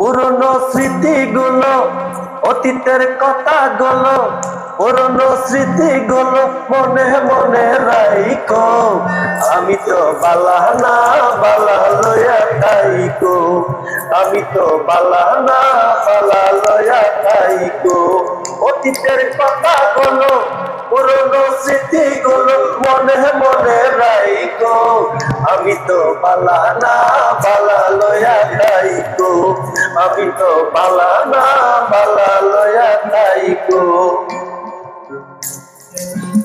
পুরনো স্মৃতিগুলো, অতীতের কথাগুলো, পুরনো স্মৃতিগুলো মনে মনে রাইকো আমি তো বালানা বালা লয়া খাইকো আমি তো বালানা বালা লয়া খাইকো অতীতের কথাগুলো, পুরনো স্মৃতিগুলো মনে মনে রাইকো আমি তো বালানা বালা লয়া খাইকো আমি তো বালানা বালা লয়া খাইকো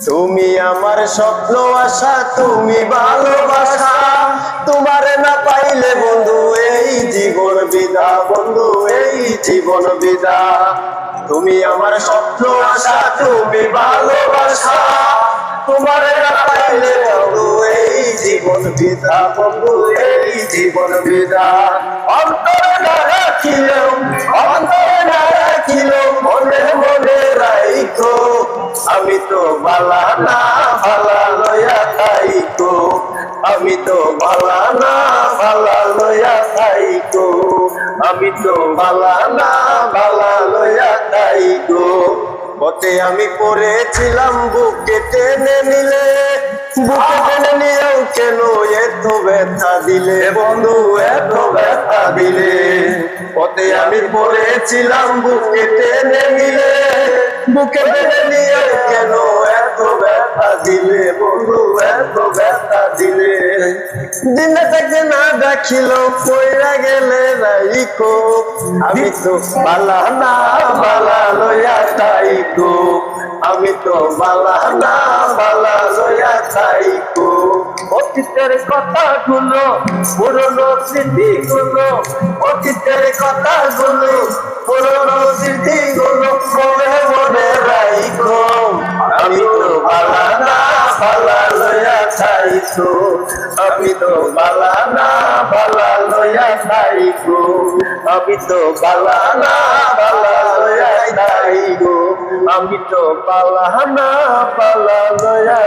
তুমি আমার স্বপ্ন আশা, তুমি ভালোবাসা। তোমার না পাইলে বন্ধু, এই জীবন বিদা। বন্ধু, এই জীবন বিদা। তুমি আমার স্বপ্ন আশা, তুমি ভালোবাসা। তোমার না পাইলে বন্ধু, এই জীবন বিদা। বন্ধু, এই জীবন বিদা। অন্তর আমি তো বালা না, বালা লয়া খাইকো আমি তো বালা না, বালা লয়া খাইকো আমি তো বালা না, বালা লয়া খাইকো পথে আমি পড়েছিলাম, বুকে টেনে নিলে দিলে বন্ধু এত ব্যথা দিলে। পথে আমি পড়েছিলাম বুকে টেনে নিলে। বুকে টেনে নিয়ে কেন এত ব্যথা দিলে? বন্ধু এত ব্যথা দিলে। দিনে থেকে না দেখিল পয়রা গেলে রাইকো। আমি তো বালা না বালা লয়া তাইকো। আমি তো বালা না বালা লয়া তাইকো অতীতের কথাগুলো পুরনো স্মৃতিগুলো অতীতের কথাগুলো পুরনো স্মৃতিগুলো মনে মনে রাইখো। আমি তো বালা না বালা লয়া খাইছো আমি তো বালা না বালা লয়া খাইছো আমি তো বালা না বালা লয়া আমি তো বালা না দয়া